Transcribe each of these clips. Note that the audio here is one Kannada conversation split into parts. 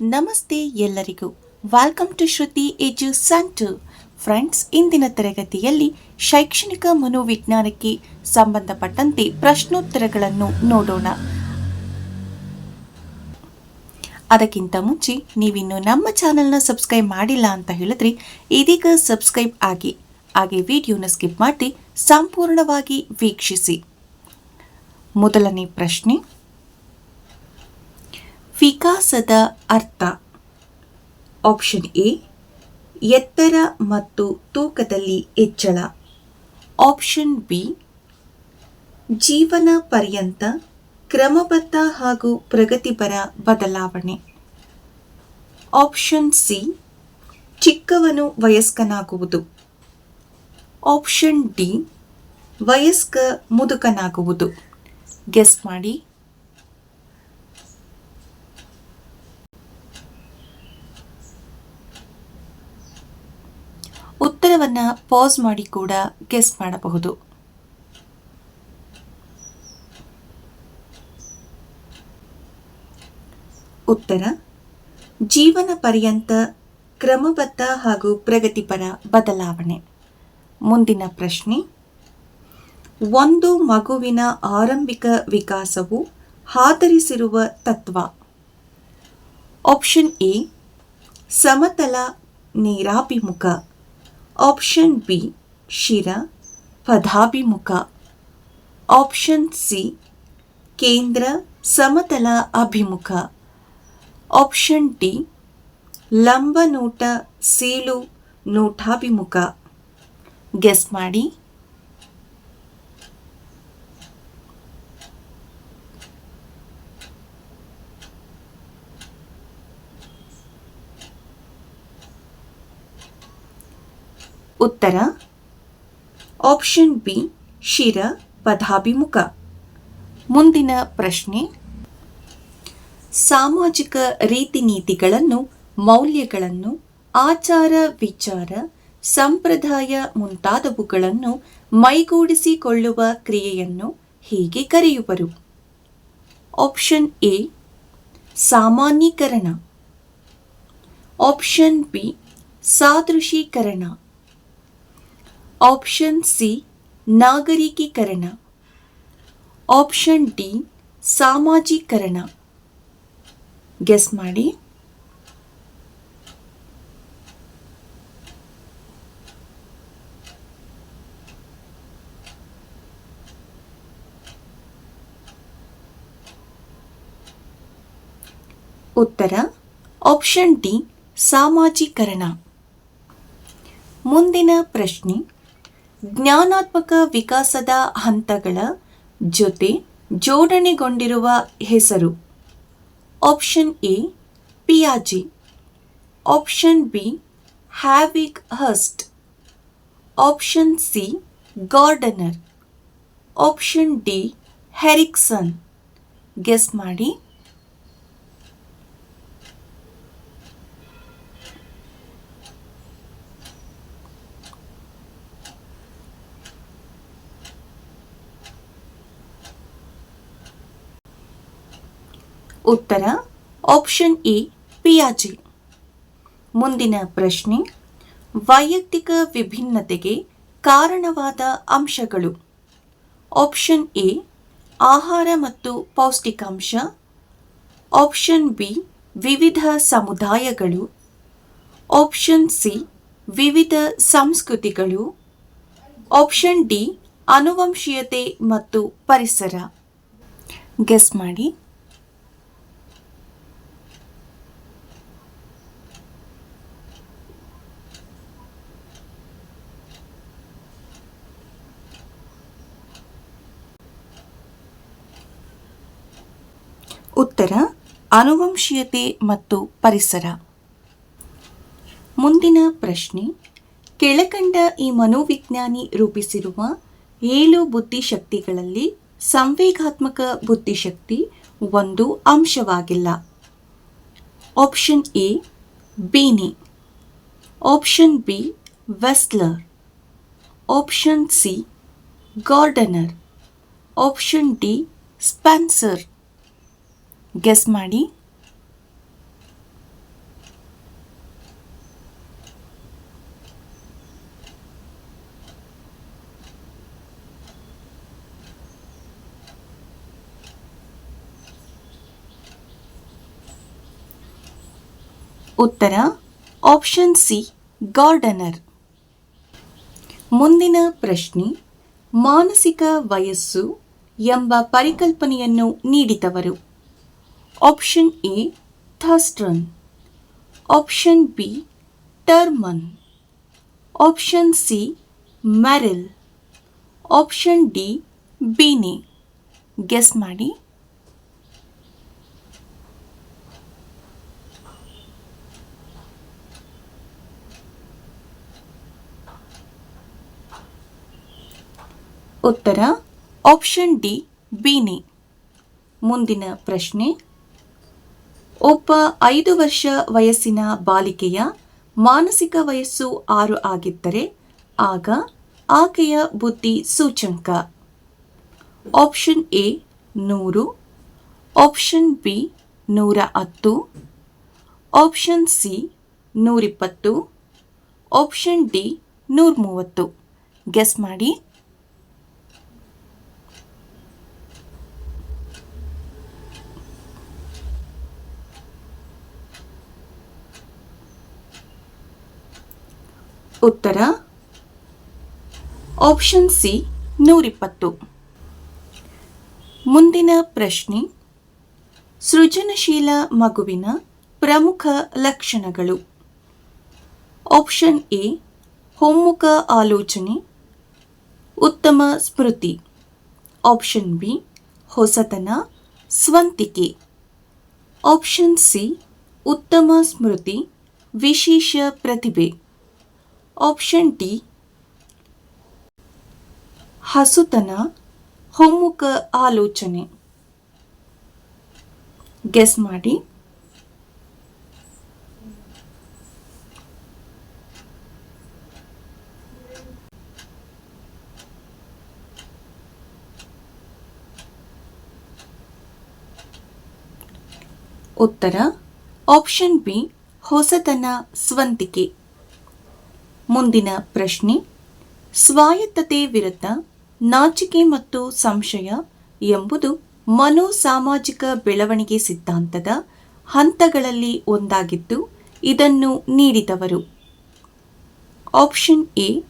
ನಮಸ್ತೆ ಎಲ್ಲರಿಗೂ. Welcome to Shruti Edu Centre friends ಇಂದಿನ ತರಗತಿಯಲ್ಲಿ ಶೈಕ್ಷಣಿಕ ಮನೋವಿಜ್ಞಾನಕ್ಕೆ ಸಂಬಂಧಪಟ್ಟಂತೆ ಪ್ರಶ್ನೋತ್ತರಗಳನ್ನು ನೋಡೋಣ. ಅದಕ್ಕಿಂತ ಮುಂಚೆ ನೀವಿನ್ನು ನಮ್ಮ ಚಾನೆಲ್ನ ಸಬ್ಸ್ಕ್ರೈಬ್ ಮಾಡಿಲ್ಲ ಅಂತ ಹೇಳಿದ್ರೆ ಇದೀಗ ಸಬ್ಸ್ಕ್ರೈಬ್ ಆಗಿ, ಹಾಗೆ ವಿಡಿಯೋನ ಸ್ಕಿಪ್ ಮಾಡಿ ಸಂಪೂರ್ಣವಾಗಿ ವೀಕ್ಷಿಸಿ. ಮೊದಲನೇ ಪ್ರಶ್ನೆ ವಿಕಾಸದ ಅರ್ಥ. ಆಪ್ಷನ್ ಎ, ಎತ್ತರ ಮತ್ತು ತೂಕದಲ್ಲಿ ಹೆಚ್ಚಳ. ಆಪ್ಷನ್ ಬಿ, ಜೀವನ ಪರ್ಯಂತ ಕ್ರಮಬದ್ಧ ಹಾಗೂ ಪ್ರಗತಿಪರ ಬದಲಾವಣೆ. ಆಪ್ಷನ್ ಸಿ, ಚಿಕ್ಕವನು ವಯಸ್ಕನಾಗುವುದು. ಆಪ್ಷನ್ ಡಿ, ವಯಸ್ಕ ಮುದುಕನಾಗುವುದು. ಗೆಸ್ ಮಾಡಿ. ಉತ್ತರವನ್ನ ಪಾಸ್ ಮಾಡಿ ಕೂಡ ಗೆಸ್ ಮಾಡಬಹುದು. ಉತ್ತರ, ಜೀವನ ಪರ್ಯಂತ ಕ್ರಮಬದ್ಧ ಹಾಗೂ ಪ್ರಗತಿಪರ ಬದಲಾವಣೆ. ಮುಂದಿನ ಪ್ರಶ್ನೆ, ಒಂದು ಮಗುವಿನ ಆರಂಭಿಕ ವಿಕಾಸವು ಆಧರಿಸಿರುವ ತತ್ವ. ಆಪ್ಷನ್ ಎ ಸಮತಲ ನೀರಾಭಿಮುಖ. ಆಪ್ಷನ್ ಬಿ ಶಿರ ಪದಾಭಿಮುಖ ಆಪ್ಷನ್ ಸಿ ಕೇಂದ್ರ ಸಮತಲ ಅಭಿಮುಖ ಆಪ್ಷನ್ ಡಿ ಲಂಬ ನೋಟ ಸೀಳು ನೋಟಾಭಿಮುಖ ಗೆಸ್ ಮಾಡಿ ಉತ್ತರ. ಆಪ್ಷನ್ ಬಿ ಶಿರ ಪದಾಭಿಮುಖ. ಮುಂದಿನ ಪ್ರಶ್ನೆ. ಸಾಮಾಜಿಕ ರೀತಿ ನೀತಿಗಳನ್ನು ಮೌಲ್ಯಗಳನ್ನು, ಆಚಾರ ವಿಚಾರ, ಸಂಪ್ರದಾಯ ಮುಂತಾದವುಗಳನ್ನು ಮೈಗೂಡಿಸಿಕೊಳ್ಳುವ ಕ್ರಿಯೆಯನ್ನು ಹೀಗೆ ಕರೆಯುವರು. ಆಪ್ಷನ್ ಎ ಸಾಮಾನ್ಯೀಕರಣ. ಆಪ್ಷನ್ ಬಿ ಸಾದೃಶೀಕರಣ ಆಪ್ಷನ್ ಸಿ ನಾಗರಿಕೀಕರಣ ಆಪ್ಷನ್ ಡಿ ಸಾಮಾಜೀಕರಣ ಗೆಸ್ ಮಾಡಿ ಉತ್ತರ ಆಪ್ಷನ್ ಡಿ ಸಾಮಾಜೀಕರಣ ಮುಂದಿನ ಪ್ರಶ್ನೆ ಜ್ಞಾನಾತ್ಮಕ ವಿಕಾಸದ ಹಂತಗಳ ಜೊತೆ ಜೋಡಣೆಗೊಂಡಿರುವ ಹೆಸರು. Option A ಪಿಯಾಜಿ option B Havighurst option C Gardner option D Erikson guess ಮಾಡಿ. ಉತ್ತರ ಆಪ್ಷನ್ ಎ ಪಿಯಾಜಿ ಮುಂದಿನ ಪ್ರಶ್ನೆ, ವೈಯಕ್ತಿಕ ವಿಭಿನ್ನತೆಗೆ ಕಾರಣವಾದ ಅಂಶಗಳು. ಆಪ್ಷನ್ ಎ ಆಹಾರ ಮತ್ತು ಪೌಷ್ಟಿಕಾಂಶ. ಆಪ್ಷನ್ ಬಿ ವಿವಿಧ ಸಮುದಾಯಗಳು. ಆಪ್ಷನ್ ಸಿ ವಿವಿಧ ಸಂಸ್ಕೃತಿಗಳು. ಆಪ್ಷನ್ ಡಿ ಅನುವಂಶೀಯತೆ ಮತ್ತು ಪರಿಸರ. ಗೆಸ್ ಮಾಡಿ. ಉತ್ತರ, ಅನುವಂಶೀಯತೆ ಮತ್ತು ಪರಿಸರ. ಮುಂದಿನ ಪ್ರಶ್ನೆ, ಕೆಳಕಂಡ ಈ ಮನೋವಿಜ್ಞಾನಿ ರೂಪಿಸಿರುವ ಏಳು ಬುದ್ಧಿಶಕ್ತಿಗಳಲ್ಲಿ ಸಂವೇಗಾತ್ಮಕ ಬುದ್ಧಿಶಕ್ತಿ ಒಂದು ಅಂಶವಾಗಿಲ್ಲ. Option A, Binet. Option B, Wechsler. Option C, Gardner. Option D, Spencer. Guess ಮಾಡಿ. ಉತ್ತರ ಆಪ್ಷನ್ ಸಿ ಗಾರ್ಡನರ್ ಮುಂದಿನ ಪ್ರಶ್ನೆ ಮಾನಸಿಕ ವಯಸ್ಸು ಎಂಬ ಪರಿಕಲ್ಪನೆಯನ್ನು ನೀಡಿದವರು. Option A Thurstone option B Terman option C Merrill option D Binet guess ಮಾಡಿ ಉತ್ತರ ಆಪ್ಷನ್ ಡಿ ಬೀನೆ ಮುಂದಿನ ಪ್ರಶ್ನೆ. ಒಬ್ಬ ಐದು ವರ್ಷ ವಯಸ್ಸಿನ ಬಾಲಿಕೆಯ ಮಾನಸಿಕ ವಯಸ್ಸು ಆರು ಆಗಿದ್ದರೆ ಆಗ ಆಕೆಯ ಬುದ್ಧಿ ಸೂಚಂಕ ಆಪ್ಷನ್ ಎ ನೂರು, ಆಪ್ಷನ್ ಬಿ ನೂರ ಹತ್ತು, ಆಪ್ಷನ್ ಸಿ ನೂರಿಪ್ಪತ್ತು, ಆಪ್ಷನ್ ಡಿ ನೂರ ಮೂವತ್ತು ಗೆಸ್ ಮಾಡಿ. ಉತ್ತರ. ಆಪ್ಷನ್ ಸಿ ನೂರಿಪ್ಪತ್ತು. ಮುಂದಿನ ಪ್ರಶ್ನೆ. ಸೃಜನಶೀಲ ಮಗುವಿನ ಪ್ರಮುಖ ಲಕ್ಷಣಗಳು. ಆಪ್ಷನ್ ಎ ಹೊಮ್ಮುಖ ಆಲೋಚನೆ. ಉತ್ತಮ ಸ್ಮೃತಿ. ಆಪ್ಷನ್ ಬಿ ಹೊಸತನ, ಸ್ವಂತಿಕೆ. ಆಪ್ಷನ್ ಸಿ ಉತ್ತಮ ಸ್ಮೃತಿ, ವಿಶೇಷ ಪ್ರತಿಭೆ. ಆಪ್ಷನ್ ಡಿ ಹಸುತನ ಹೊಮ್ಮುಖ ಆಲೋಚನೆ. ಗೆಸ್ ಮಾಡಿ. ಉತ್ತರ. ಆಪ್ಷನ್ ಬಿ ಹೊಸತನ ಸ್ವಂತಿಕೆ. ಮುಂದಿನ ಪ್ರಶ್ನೆ. ಸ್ವಾಯತ್ತತೆ ವಿರುದ್ಧ ನಾಚಿಕೆ ಮತ್ತು ಸಂಶಯ ಎಂಬುದು ಮನೋಸಾಮಾಜಿಕ ಬೆಳವಣಿಗೆ ಸಿದ್ಧಾಂತದ ಹಂತಗಳಲ್ಲಿ ಒಂದಾಗಿದ್ದು ಇದನ್ನು ನೀಡಿದವರು. Option A,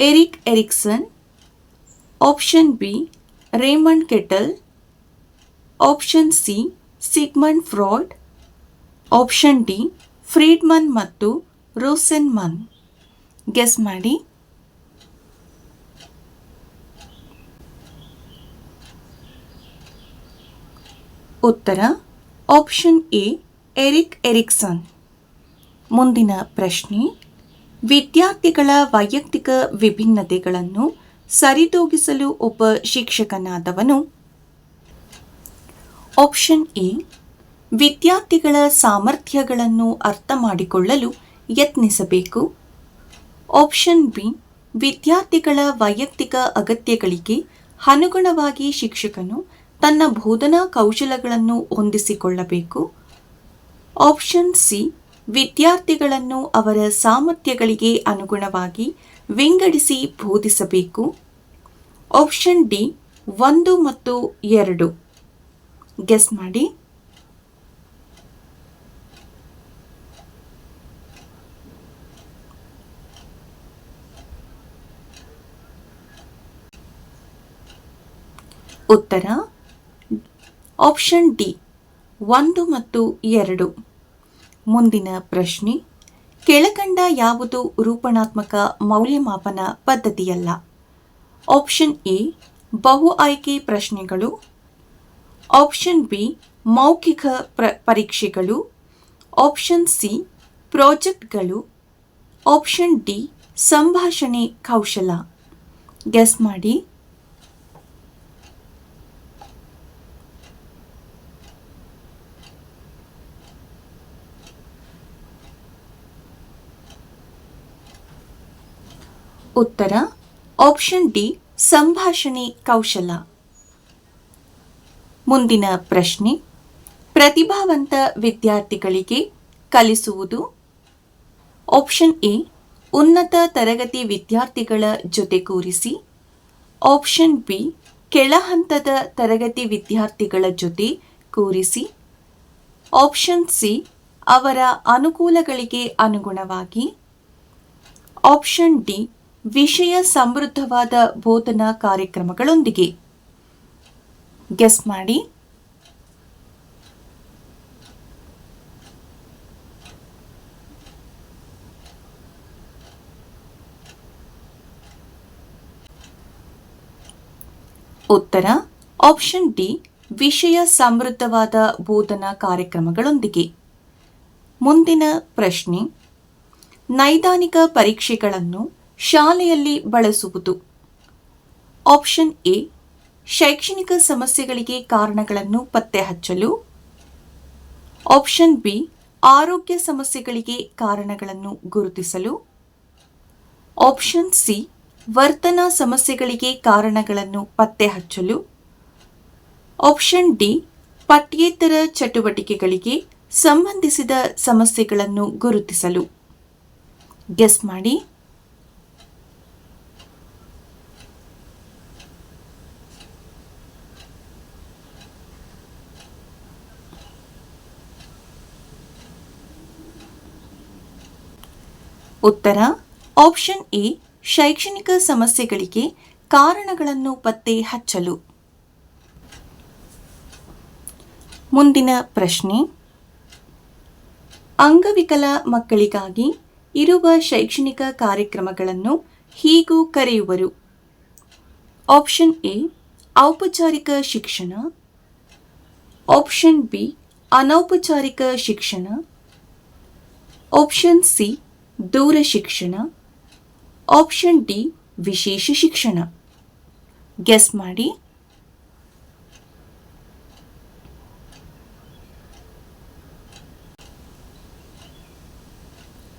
Eric Erikson. Option B, Raymond Cattell. Option C, Sigmund Freud option D, Friedman ಮತ್ತು ರೋಸೆನ್ಮನ್. ಗೆಸ್ ಮಾಡಿ. ಉತ್ತರ ಆಪ್ಷನ್ ಎ ಎರಿಕ್ ಎರಿಕ್ಸನ್ ಮುಂದಿನ ಪ್ರಶ್ನೆ, ವಿದ್ಯಾರ್ಥಿಗಳ ವೈಯಕ್ತಿಕ ವಿಭಿನ್ನತೆಗಳನ್ನು ಸರಿದೂಗಿಸಲು ಒಬ್ಬ ಶಿಕ್ಷಕನಾದವನು. ಆಪ್ಷನ್ ಎ ವಿದ್ಯಾರ್ಥಿಗಳ ಸಾಮರ್ಥ್ಯಗಳನ್ನು ಅರ್ಥ ಮಾಡಿಕೊಳ್ಳಲು ಯತ್ನಿಸಬೇಕು. ಆಪ್ಷನ್ ಬಿ ವಿದ್ಯಾರ್ಥಿಗಳ ವೈಯಕ್ತಿಕ ಅಗತ್ಯಗಳಿಗೆ ಅನುಗುಣವಾಗಿ ಶಿಕ್ಷಕನು ತನ್ನ ಬೋಧನಾ ಕೌಶಲಗಳನ್ನು ಹೊಂದಿಸಿಕೊಳ್ಳಬೇಕು. ಆಪ್ಷನ್ ಸಿ ವಿದ್ಯಾರ್ಥಿಗಳನ್ನು ಅವರ ಸಾಮರ್ಥ್ಯಗಳಿಗೆ ಅನುಗುಣವಾಗಿ ವಿಂಗಡಿಸಿ ಬೋಧಿಸಬೇಕು. ಆಪ್ಷನ್ ಡಿ ಒಂದು ಮತ್ತು ಎರಡು. ಗೆಸ್ ಮಾಡಿ. ಉತ್ತರ. ಆಪ್ಷನ್ ಡಿ, ಒಂದು ಮತ್ತು ಎರಡು. ಮುಂದಿನ ಪ್ರಶ್ನೆ, ಕೆಳಕಂಡ ಯಾವುದು ರೂಪಣಾತ್ಮಕ ಮೌಲ್ಯಮಾಪನ ಪದ್ಧತಿಯಲ್ಲ? ಆಪ್ಷನ್ ಎ, ಬಹು ಆಯ್ಕೆ ಪ್ರಶ್ನೆಗಳು. ಆಪ್ಷನ್ ಬಿ, ಮೌಖಿಕ ಪ್ರ, ಪರೀಕ್ಷೆಗಳು. ಆಪ್ಷನ್ ಸಿ, ಪ್ರಾಜೆಕ್ಟ್ಗಳು. ಆಪ್ಷನ್ ಡಿ, ಸಂಭಾಷಣೆ ಕೌಶಲ. ಗೆಸ್ ಮಾಡಿ. ಉತ್ತರ ಆಪ್ಷನ್ ಡಿ ಸಂಭಾಷಣೆ ಕೌಶಲ. ಮುಂದಿನ ಪ್ರಶ್ನೆ, ಪ್ರತಿಭಾವಂತ ವಿದ್ಯಾರ್ಥಿಗಳಿಗೆ ಕಲಿಸುವುದು. ಆಪ್ಷನ್ ಎ ಉನ್ನತ ತರಗತಿ ವಿದ್ಯಾರ್ಥಿಗಳ ಜೊತೆ ಕೂರಿಸಿ. ಆಪ್ಷನ್ ಬಿ ಕೆಳ ಹಂತದ ತರಗತಿ ವಿದ್ಯಾರ್ಥಿಗಳ ಜೊತೆ ಕೂರಿಸಿ. ಆಪ್ಷನ್ ಸಿ ಅವರ ಅನುಕೂಲಗಳಿಗೆ ಅನುಗುಣವಾಗಿ. ಆಪ್ಷನ್ ಡಿ ವಿಷಯ ಸಮೃದ್ಧವಾದ ಬೋಧನಾ ಕಾರ್ಯಕ್ರಮಗಳೊಂದಿಗೆ. ಗೆಸ್ ಮಾಡಿ. ಉತ್ತರ ಆಪ್ಷನ್ ಡಿ ವಿಷಯ ಸಮೃದ್ಧವಾದ ಬೋಧನಾ ಕಾರ್ಯಕ್ರಮಗಳೊಂದಿಗೆ. ಮುಂದಿನ ಪ್ರಶ್ನೆ, ನೈದಾನಿಕ ಪರೀಕ್ಷೆಗಳನ್ನು ಶಾಲೆಯಲ್ಲಿ ಬಳಸುವುದು. ಆಪ್ಷನ್ ಎ ಶೈಕ್ಷಣಿಕ ಸಮಸ್ಯೆಗಳಿಗೆ ಕಾರಣಗಳನ್ನು ಪತ್ತೆ ಹಚ್ಚಲು ಆಪ್ಷನ್ ಬಿ ಆರೋಗ್ಯ ಸಮಸ್ಯೆಗಳಿಗೆ ಕಾರಣಗಳನ್ನು ಗುರುತಿಸಲು. ಆಪ್ಷನ್ ಸಿ ವರ್ತನಾ ಸಮಸ್ಯೆಗಳಿಗೆ ಕಾರಣಗಳನ್ನು ಪತ್ತೆ ಹಚ್ಚಲು ಆಪ್ಷನ್ ಡಿ ಪಠ್ಯೇತರ ಚಟುವಟಿಕೆಗಳಿಗೆ ಸಂಬಂಧಿಸಿದ ಸಮಸ್ಯೆಗಳನ್ನು ಗುರುತಿಸಲು. ಗೆಸ್ ಮಾಡಿ. ಉತ್ತರ ಆಪ್ಷನ್ ಎ ಶೈಕ್ಷಣಿಕ ಸಮಸ್ಯೆಗಳಿಗೆ ಕಾರಣಗಳನ್ನು ಪತ್ತೆ ಹಚ್ಚಲು. ಮುಂದಿನ ಪ್ರಶ್ನೆ, ಅಂಗವಿಕಲ ಮಕ್ಕಳಿಗಾಗಿ ಇರುವ ಶೈಕ್ಷಣಿಕ ಕಾರ್ಯಕ್ರಮಗಳನ್ನು ಹೀಗೂ ಕರೆಯುವರು. ಆಪ್ಷನ್ ಎ ಔಪಚಾರಿಕ ಶಿಕ್ಷಣ. ಆಪ್ಷನ್ ಬಿ ಅನೌಪಚಾರಿಕ ಶಿಕ್ಷಣ. ಆಪ್ಷನ್ ಸಿ ದೂರ ಶಿಕ್ಷಣ ಆಪ್ಷನ್ ಡಿ ವಿಶೇಷ ಶಿಕ್ಷಣ. ಗೆಸ್ ಮಾಡಿ.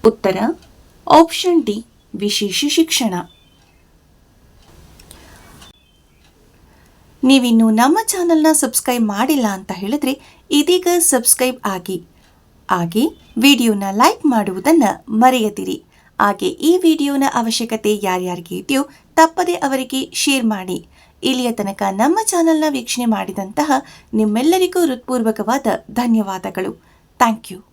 ಉತ್ತರ ಆಪ್ಷನ್ ಡಿ ವಿಶೇಷ ಶಿಕ್ಷಣ. ನೀವಿನ್ನು ನಮ್ಮ ಚಾನಲ್ನ ಸಬ್ಸ್ಕ್ರೈಬ್ ಮಾಡಿಲ್ಲ ಅಂತ ಹೇಳಿದ್ರೆ ಇದೀಗ ಸಬ್ಸ್ಕ್ರೈಬ್ ಆಗಿ. ಹಾಗೆ ವಿಡಿಯೋನ ಲೈಕ್ ಮಾಡುವುದನ್ನು ಮರೆಯದಿರಿ. ಹಾಗೆ ಈ ವಿಡಿಯೋನ ಅವಶ್ಯಕತೆ ಯಾರ್ಯಾರಿಗೆ ಇದೆಯೋ ತಪ್ಪದೆ ಅವರಿಗೆ ಶೇರ್ ಮಾಡಿ. ಇಲ್ಲಿಯ ತನಕ ನಮ್ಮ ಚಾನಲ್ನ ವೀಕ್ಷಣೆ ಮಾಡಿದಂತಹ ನಿಮ್ಮೆಲ್ಲರಿಗೂ ಹೃತ್ಪೂರ್ವಕವಾದ ಧನ್ಯವಾದಗಳು. Thank you.